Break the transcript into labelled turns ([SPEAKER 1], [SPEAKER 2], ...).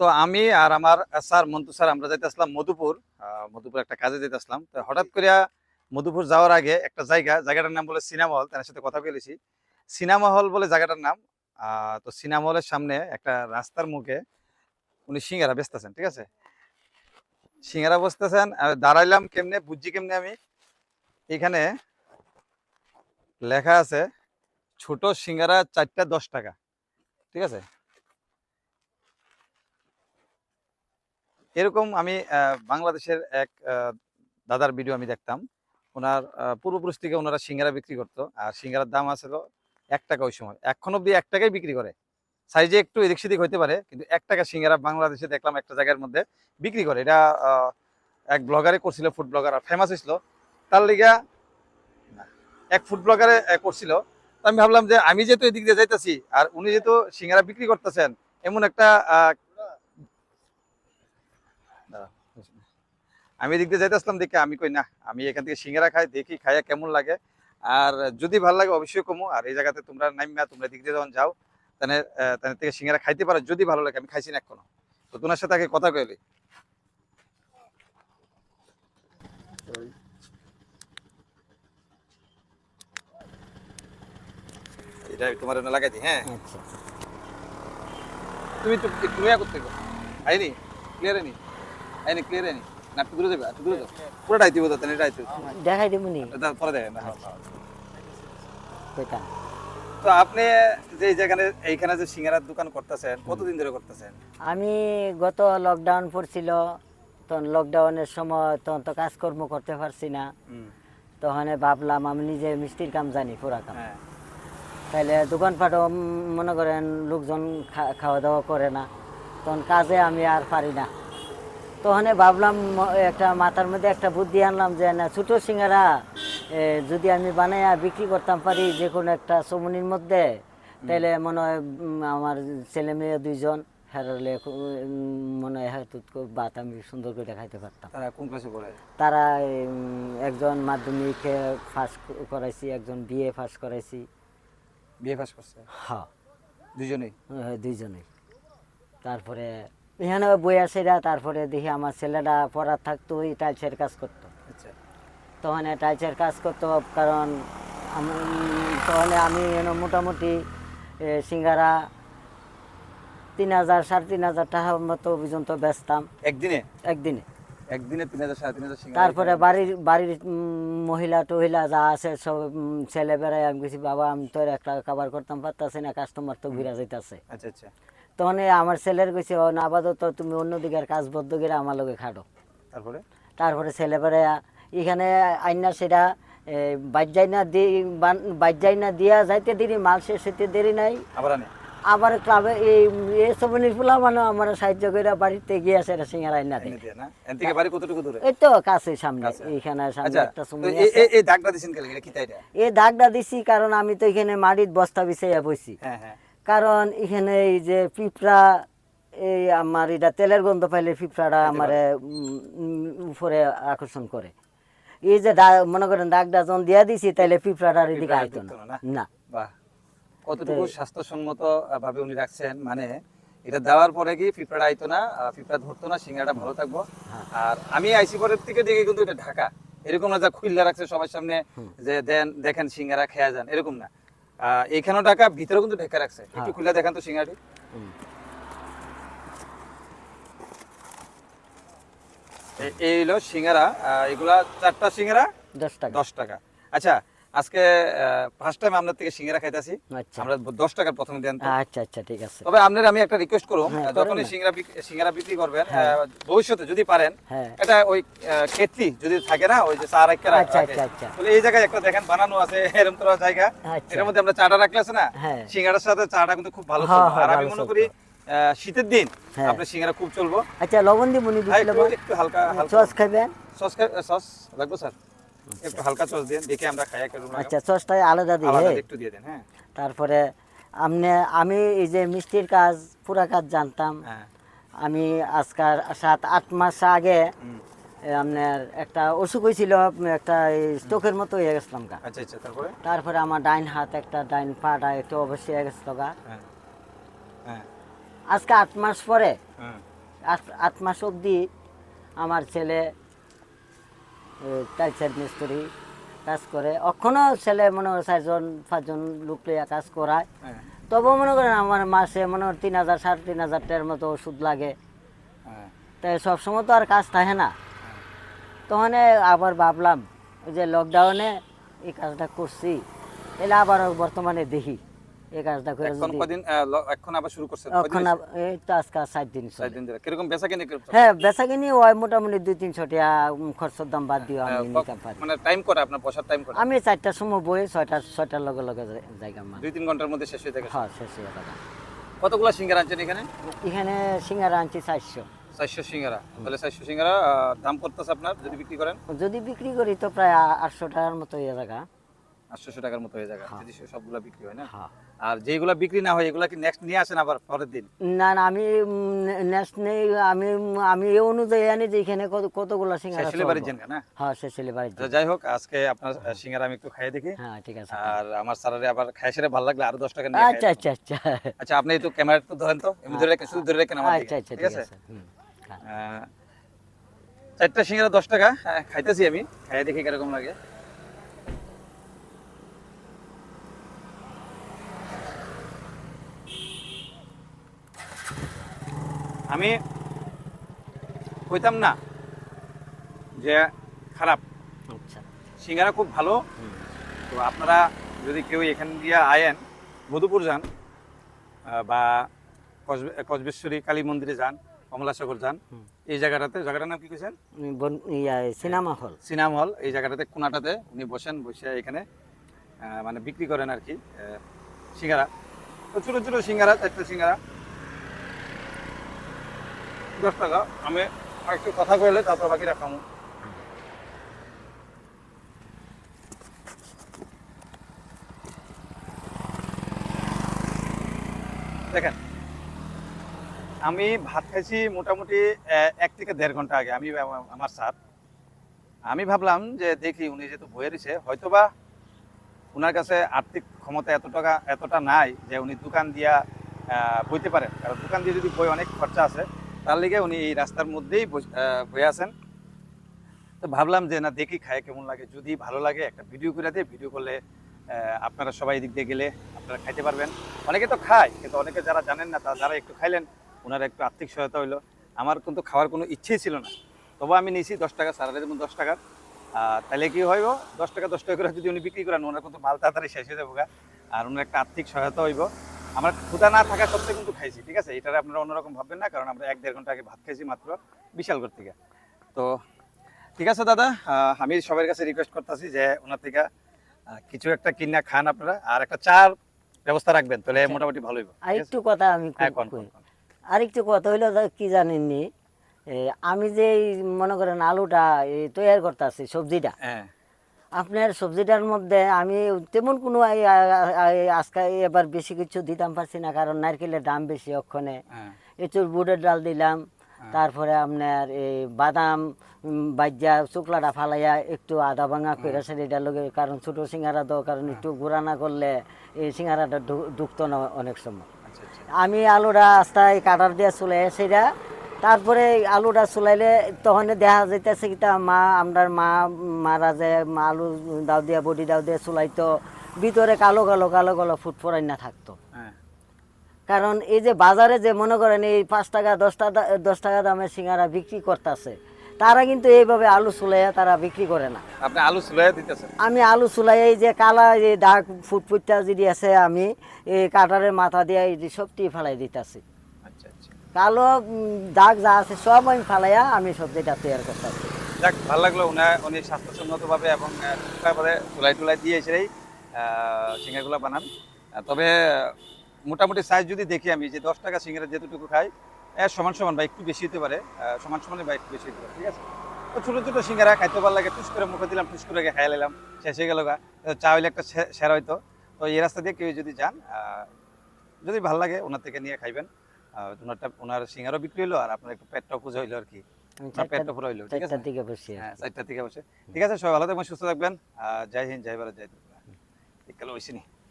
[SPEAKER 1] তো আমি আর আমার স্যার মন্তু স্যার আমরা যাইতে আসলাম মধুপুর মধুপুর একটা কাজে যেতে আসলাম। তো হঠাৎ করে মধুপুর যাওয়ার আগে একটা জায়গা জায়গাটার নাম বলে সিনেমা হল তার সাথে কথা বলেছি সিনেমা হল বলে জায়গাটার নাম তো সিনেমা হলের সামনে একটা রাস্তার মুখে উনি সিঙ্গারা বেচতেছেন ঠিক আছে? সিঙ্গারা বসতেছেন দাঁড়াইলাম কেমনে বুঝছি কেমনে আমি? এখানে লেখা আছে ছোট সিঙ্গারা চারটা দশ টাকা ঠিক আছে? এরকম আমি বাংলাদেশের এক দাদার ভিডিও আমি দেখতাম। ওনার পূর্বপুরুষ থেকে ওনারা সিঙ্গারা বিক্রি করতো। আর সিঙ্গারার দাম আছিল এক টাকা ওই সময়। এখন অব্দি এক টাকাই বিক্রি করে। সাইজে একটু এদিক সেদিক হইতে পারে, কিন্তু এক টাকা সিঙ্গারা বাংলাদেশে দেখলাম একটা জায়গার মধ্যে বিক্রি করে। এটা এক ব্লগারে করছিল ফুড ব্লগার আর ফেমাস হয়েছিল তার লিগা, এক ফুড ব্লগারে করছিল। আমি ভাবলাম যে, আমি যেহেতু এদিক দিয়ে যাইতেছি, আর উনি যেহেতু সিঙ্গারা বিক্রি করতেছেন, এমন একটা আমি এদিক দিয়ে যাইতে আসলাম দেখে আমি কই না আমি এখান থেকে সিঙ্গারা খাই দেখি খাইয়া কেমন লাগে। আর যদি ভালো লাগে অবশ্যই কমো আর এই জায়গাতে তোমরা নামিয়া তোমরা এদিক দিয়ে যখন যাও তাহলে তাহলে থেকে সিঙ্গারা খাইতে পারো যদি ভালো লাগে আমি খাইছি না এখনও। তো তোমার সাথে আগে কথা কইলি। এটা তোমার এনে লাগাই দিই হ্যাঁ?
[SPEAKER 2] আচ্ছা।
[SPEAKER 1] তুমি তো তুমি করতে আইনি ক্লিয়ার আইনি আইনি ক্লিয়ার আইনি না একটু দূরে যাবে একটু দূরে যাও পুরোটাই দিব তো তাহলে এটাই
[SPEAKER 2] দেখাই দেবো নি।
[SPEAKER 1] পরে দেখেন না। তো আপনি যে যেখানে এইখানে যে সিঙ্গারার দোকান করতেছেন কতদিন ধরে করতেছেন?
[SPEAKER 2] আমি গত লকডাউন পড়ছিল তখন লকডাউনের সময় তখন তো কাজকর্ম করতে পারছি না। তখন ভাবলাম আমি নিজে মিষ্টির কাম জানি পুরা কাম।
[SPEAKER 1] হ্যাঁ।
[SPEAKER 2] তাইলে দোকানপাটও মনে করেন লোকজন খাওয়া দাওয়া করে না। তখন কাজে আমি আর পারি না। তখন ভাবলাম একটা মাথার মধ্যে একটা বুদ্ধি আনলাম যে না ছোটো সিঙ্গারা যদি আমি বানাইয়া বিক্রি করতাম পারি যে কোনো একটা সমনির মধ্যে তাহলে মনে হয় আমার ছেলে মেয়ে দুইজন হেরালে মনে হয় ভাত আমি সুন্দর করে দেখাইতে পারতাম।
[SPEAKER 1] তারা কোন ক্লাসে পড়ে?
[SPEAKER 2] তারা একজন মাধ্যমিকে ফার্স্ট করাইছি একজন বিএ ফার্স্ট করাইছি।
[SPEAKER 1] বিয়ে পাস করছে?
[SPEAKER 2] হ্যাঁ।
[SPEAKER 1] দুজনেই
[SPEAKER 2] হ্যাঁ, দুইজনেই। তারপরে এখানে বইয়া সেরা তারপরে দেখি আমার ছেলেটা পড়ার থাকতো ওই টাইলসের কাজ করতো।
[SPEAKER 1] আচ্ছা।
[SPEAKER 2] তখন টাইলসের কাজ করতো কারণ আমি তখন আমি মোটামুটি সিঙ্গারা তিন হাজার সাড়ে তিন হাজার টাকা মতো পর্যন্ত বেচতাম।
[SPEAKER 1] একদিনে?
[SPEAKER 2] একদিনে।
[SPEAKER 1] একদিনে তিন হাজার সাড়ে তিন হাজার
[SPEAKER 2] তারপরে বাড়ির বাড়ির মহিলা টহিলা যা আছে সব ছেলে বেড়ায় আমি গেছি বাবা আমি তো একটা কাবার করতাম পারতাছি না কাস্টমার তো ঘুরা যাইতাছে।
[SPEAKER 1] আচ্ছা আচ্ছা।
[SPEAKER 2] তখন আমার ছেলের কইছে ও না আপাতত তুমি অন্যদিকে আর কাজ বদ্ধ করে আমার লগে খাটো।
[SPEAKER 1] তারপরে?
[SPEAKER 2] তারপরে ছেলেবেড়ে এখানে আইনা সেটা না দি না দিয়া যাইতে দেরি মাল শেষ হইতে দেরি নাই।
[SPEAKER 1] আবার
[SPEAKER 2] আবার ক্লাবে এই মানে আমার সাহায্য করে বাড়িতে গিয়ে সেটা সিঙ্গার আইনা দেয়।
[SPEAKER 1] এনে এন থেকে বাড়ি কতটুকু দূরে?
[SPEAKER 2] এই তো কাছে সামনে। এইখানে সামনে
[SPEAKER 1] আচ্ছা
[SPEAKER 2] একটা সময়
[SPEAKER 1] এই- এই- দাগটা দিছেন কেন? এটা কি তাই
[SPEAKER 2] এই দাগটা দিছি কারণ আমি তো এখানে মাটির বস্তা বিছাইয়া বইছি।
[SPEAKER 1] হ্যাঁ হ্যাঁ।
[SPEAKER 2] কারণ এখানে এই যে পিঁপড়া এই আমার এটা তেলের গন্ধ পাইলে পিঁপড়াটা আমার উপরে আকর্ষণ করে। এই যে মনে করেন দাগটা ডাজন দিয়া দিছি তাইলে পিঁপড়াটার এদিকে আইতো না।
[SPEAKER 1] না, কতটুকু স্বাস্থ্যসম্মত ভাবে উনি রাখছেন? মানে এটা দেওয়ার পরে কি পিঁপড়া আইতো না পিঁপড়া ধরতো না সিঙ্গাটা ভালো থাকব?
[SPEAKER 2] হ্যাঁ।
[SPEAKER 1] আর আমি আইসি পরের থেকে দেখি কিন্তু এটা ঢাকা। এরকম না যা খুললা রাখছে সবার সামনে যে দেন দেখেন সিঙ্গারা খেয়া যান এরকম না। আহ, টাকা ভিতরে কিন্তু ঢেকে রাখছে। একটু
[SPEAKER 2] হ্যাঁ।
[SPEAKER 1] খুলে দেখান তো সিঙ্গাটি এই হলো সিঙ্গারা আহ, এগুলা চারটা সিঙ্গারা?
[SPEAKER 2] দশ টাকা।
[SPEAKER 1] দশ টাকা। আচ্ছা আজকে ফার্স্ট টাইম আপনার থেকে সিঙ্গারা খাইতেছি।
[SPEAKER 2] আচ্ছা।
[SPEAKER 1] আমরা প্রথমে দেন
[SPEAKER 2] আচ্ছা আচ্ছা ঠিক আছে।
[SPEAKER 1] তবে আপনার আমি একটা রিকোয়েস্ট করব
[SPEAKER 2] হ্যাঁ,
[SPEAKER 1] সিঙ্গারা সিঙ্গারা বিক্রি করবেন
[SPEAKER 2] হ্যাঁ।
[SPEAKER 1] ভবিষ্যতে যদি পারেন
[SPEAKER 2] হ্যাঁ।
[SPEAKER 1] এটা ওই আহ, যদি থাকে না ওই যে চা রাখে
[SPEAKER 2] আচ্ছা, আচ্ছা, আচ্ছা।
[SPEAKER 1] তাহলে এই জায়গায় একটা দেখেন বানানো আছে এরকম তোর জায়গা।
[SPEAKER 2] আচ্ছা।
[SPEAKER 1] এর মধ্যে আমরা চাটা রাখলে আছে না। সিঙ্গারার সাথে চাটা কিন্তু খুব ভালো চলবে। আর আমি মনে করি শীতের দিন। আপনার সিঙ্গারা খুব চলবো।
[SPEAKER 2] আচ্ছা লবণ দিব নি
[SPEAKER 1] ভাই, একটু- হালকা হালকা।
[SPEAKER 2] সস খাবেন
[SPEAKER 1] সস সস লাগবে স্যার? একটু হালকা সস দিন দেখে আমরা
[SPEAKER 2] আচ্ছা সসটা আলাদা দিই
[SPEAKER 1] আলাদা
[SPEAKER 2] হ্যাঁ?
[SPEAKER 1] একটু দিয়ে দেন হ্যাঁ।
[SPEAKER 2] তারপরে আমনে আমি এই যে মিষ্টির কাজ পুরা কাজ জানতাম।
[SPEAKER 1] হ্যাঁ।
[SPEAKER 2] আমি আজকাল সাত আট মাস আগে আপনার একটা অসুখ হয়েছিল একটা স্টোকের মতো হয়ে গেছিলাম গা।
[SPEAKER 1] আচ্ছা আচ্ছা তারপরে?
[SPEAKER 2] আমার ডাইন হাত একটা ডাইন পাটা একটু অবশ্যই হয়ে গেছিল গা।
[SPEAKER 1] হ্যাঁ।
[SPEAKER 2] আজকে আট মাস পরে আট আট মাস অবধি আমার ছেলে টাইচার মিস্ত্রি কাজ করে। এখনও ছেলে মনে হয় চারজন পাঁচজন লোক লইয়া কাজ করায়।
[SPEAKER 1] হ্যাঁ।
[SPEAKER 2] তবুও মনে করেন আমার মাসে মনে হয় তিন হাজার সাড়ে তিন হাজার টাকার মতো ওষুধ লাগে।
[SPEAKER 1] হ্যাঁ।
[SPEAKER 2] তাই সবসময় তো আর কাজ থাকে না। তখন আবার ভাবলাম ওই যে লকডাউনে এই কাজটা করছি। তাহলে আবার বর্তমানে দেখি। এই কাজটা করে
[SPEAKER 1] এখন কদিন এখন আবার শুরু করছেন?
[SPEAKER 2] এখন এই তো আজকে আর সাত দিন
[SPEAKER 1] চার
[SPEAKER 2] চলে।
[SPEAKER 1] দিন ধরে। বেচা কিনে
[SPEAKER 2] হ্যাঁ বেচা কিনি ওই মোটামুটি দুই তিনশো টাকা উম, খরচের দাম বাদ দিয়ে আমি নিতে পারি।
[SPEAKER 1] মানে টাইম করে আপনার টাইম করে?
[SPEAKER 2] আমি সময় বই লগে লগে জায়গা মান
[SPEAKER 1] দুই তিন ঘণ্টার মধ্যে শেষ হয়ে থাকে?
[SPEAKER 2] হ্যাঁ শেষ হয়ে
[SPEAKER 1] কতগুলো সিঙ্গারা আনছেন এখানে?
[SPEAKER 2] এখানে সিঙ্গারা আনছি চারশো।
[SPEAKER 1] চারশো সিঙ্গারা। তাহলে চারশো সিঙ্গারা দাম করতেছে আপনার যদি বিক্রি করেন?
[SPEAKER 2] যদি বিক্রি করি তো প্রায় আটশো টাকার মতো ইয়ে জায়গা
[SPEAKER 1] আটশোশো টাকার মতো হয়ে
[SPEAKER 2] হ্যাঁ।
[SPEAKER 1] যদি সবগুলো বিক্রি হয় না?
[SPEAKER 2] হ্যাঁ।
[SPEAKER 1] আর যেগুলো বিক্রি না হয় এগুলা কি নেক্সট নিয়ে আসেন আবার পরের দিন?
[SPEAKER 2] না না আমি নেক্সট নেই আমি আমি এই অনুযায়ী আনি যে এখানে কত কতগুলো সিঙ্গারা
[SPEAKER 1] বাড়ির। না?
[SPEAKER 2] হ্যাঁ
[SPEAKER 1] তো যাই হোক আজকে আপনার সিঙ্গারা আমি একটু খাইয়ে দেখি।
[SPEAKER 2] হ্যাঁ ঠিক আছে।
[SPEAKER 1] আর আমার স্যারারে আবার খাই সেরে ভালো লাগলে আরও দশ টাকা নিয়ে
[SPEAKER 2] আচ্ছা আচ্ছা আচ্ছা।
[SPEAKER 1] আচ্ছা আপনি একটু ক্যামেরা ধরেন তো। এমনি ধরে শুধু ধরে রেখেন আমার
[SPEAKER 2] আচ্ছা আচ্ছা
[SPEAKER 1] ঠিক আছে?
[SPEAKER 2] হ্যাঁ।
[SPEAKER 1] চারটা সিঙ্গারা দশ টাকা হ্যাঁ, খাইতেছি আমি। খাইয়ে দেখি কীরকম লাগে। আমি কইতাম না যে খারাপ।
[SPEAKER 2] আচ্ছা।
[SPEAKER 1] সিঙ্গারা খুব ভালো। তো আপনারা যদি কেউ এখান দিয়ে আয়েন মধুপুর যান বা কসবে- কসবেশ্বরী কালী মন্দিরে যান কমলাসাগর যান এই জায়গাটাতে জায়গাটার নাম কি কেছেন
[SPEAKER 2] সিনেমা হল।
[SPEAKER 1] সিনেমা হল এই জায়গাটাতে কোনাটাতে উনি বসেন বসে এখানে মানে বিক্রি করেন আর কি সিঙ্গারা। তো ছোটো ছোটো সিঙ্গারা চারটে সিঙ্গারা। দশ টাকা, আমি একটু কথা কইলে তারপর বাকি রাখাম দেখেন, আমি ভাত খাইছি মোটামুটি এক থেকে দেড় ঘণ্টা আগে, আমি আমার স্যার। আমি ভাবলাম যে দেখি উনি যেহেতু বইয়ে দিছে, হয়তোবা ওনার কাছে আর্থিক ক্ষমতা এত টাকা, এতটা নাই যে উনি দোকান দিয়া বইতে পারেন। কারণ দোকান দিয়ে যদি বই অনেক খরচা আছে তার লিগে উনি এই রাস্তার মধ্যেই বয়ে আছেন। তো ভাবলাম যে, না, দেখি খায় কেমন লাগে। যদি ভালো লাগে, একটা ভিডিও করে দিয়ে ভিডিও করলে আপনারা সবাই এদিক দিয়ে গেলে আপনারা খাইতে পারবেন। অনেকে তো খায়, কিন্তু অনেকে যারা জানেন না, তারা যারা একটু খাইলেন ওনারা একটু আর্থিক সহায়তা হইল। আমার কিন্তু খাওয়ার কোনো ইচ্ছেই ছিল না। তবু আমি নিয়েছি দশ টাকা সারা যেমন দশ টাকার তাহলে কি হইব? দশ টাকা দশ টাকা করে যদি উনি বিক্রি করেন ওনার কিন্তু মাল তাড়াতাড়ি শেষ হয়ে যাব। আর ওনার একটা আর্থিক সহায়তা হইব। আমার ক্ষুধা না থাকা সত্ত্বেও কিন্তু খাইছি ঠিক আছে? এটা আপনারা অন্যরকম ভাববেন না কারণ আমরা এক দেড় ঘণ্টা আগে ভাত খাইছি মাত্র বিশাল করতে থেকে। তো ঠিক আছে দাদা আমি সবার কাছে রিকোয়েস্ট করতেছি যে ওনার থেকে কিছু একটা কিনা খান আপনারা আর একটা চার ব্যবস্থা রাখবেন তাহলে
[SPEAKER 2] আচ্ছা।
[SPEAKER 1] মোটামুটি ভালো হইব
[SPEAKER 2] আর একটু কথা আমি
[SPEAKER 1] হ্যাঁ।
[SPEAKER 2] আরেকটু কথা হইল কি জানেননি? আমি যে মনে করেন আলুটা এই তৈরি করতেছি সবজিটা
[SPEAKER 1] হ্যাঁ।
[SPEAKER 2] আপনার সবজিটার মধ্যে আমি তেমন কোনো আজকে এবার বেশি কিছু দিতাম পারছি না কারণ নারকেলের দাম বেশি অক্ষণে
[SPEAKER 1] হ্যাঁ।
[SPEAKER 2] এঁচুর বুটের ডাল দিলাম তারপরে আপনার এই বাদাম বাজ্যা শুকলাটা ফালাইয়া একটু আদা ভাঙা করে সেটা লগে কারণ ছোটো সিঙ্গারা দাও কারণ একটু গুঁড়া না করলে এই সিঙ্গারাটা ঢুকতো না অনেক সময়।
[SPEAKER 1] আচ্ছা আচ্ছা।
[SPEAKER 2] আমি আলুটা আস্তায় কাটার দিয়ে চলে সেটা তারপরে আলুটা চুলাইলে তখন দেখা যাইতেছে কি মা আমরার মা মারা যে মা আলু দাও দিয়া বডি দাও দিয়ে চুলাইতো ভিতরে কালো কালো কালো কালো ফুট ফোরাই না থাকতো।
[SPEAKER 1] হ্যাঁ।
[SPEAKER 2] কারণ এই যে বাজারে যে মনে করেন এই পাঁচ টাকা দশ টাকা দশ টাকা দামের সিঙ্গারা বিক্রি করতেছে তারা কিন্তু এইভাবে আলু চুলাইয়া তারা বিক্রি করে না।
[SPEAKER 1] আপনি আলু সুলাই দিতেছেন?
[SPEAKER 2] আমি আলু চুলাই এই যে কালা এই দাগ ফুটফুটটা যদি আছে আমি এই কাটারের মাথা দিয়ে এই সবটি ফেলাই দিতেছি। কালো দাগ যা আছে সব আমি ফালাইয়া আমি সবজিটা তৈরি করতেছি
[SPEAKER 1] যাক, ভালো লাগল উনি উনি স্বাস্থ্যসম্মতভাবে এবং ঠিকঠাকভাবে চুলাই টুলাই দিয়ে এসেই সিঙ্গারগুলো বানান। তবে মোটামুটি সাইজ যদি দেখি আমি, যে দশ টাকা সিঙ্গারা যেতটুকু খাই সমান সমান বা একটু বেশি হতে পারে সমান সমানে বা একটু বেশি হতে পারে, ঠিক আছে? তো ছোটো ছোটো সিঙ্গারা খাইতে ভালো লাগে, টুস করে মুখে দিলাম, টুস করে খাই নিলাম, শেষ হয়ে গেল গা। চা হইলে একটা সেরা হইতো। তো এই রাস্তা দিয়ে কেউ যদি যান যদি ভালো লাগে ওনার থেকে নিয়ে খাইবেন। ওনারটা ওনার সিঙ্গারও বিক্রি হলো আর আপনার একটু পেটটাও পুজো হইল আর কি। পেটটা পুরো হইল ঠিক আছে?
[SPEAKER 2] বসি।
[SPEAKER 1] হ্যাঁ চারটা থেকে বসে। ঠিক আছে সবাই ভালো থাকবেন সুস্থ থাকবেন। জয় হিন্দ জয় ভারত জয় ত্রিপুরা। বিকালে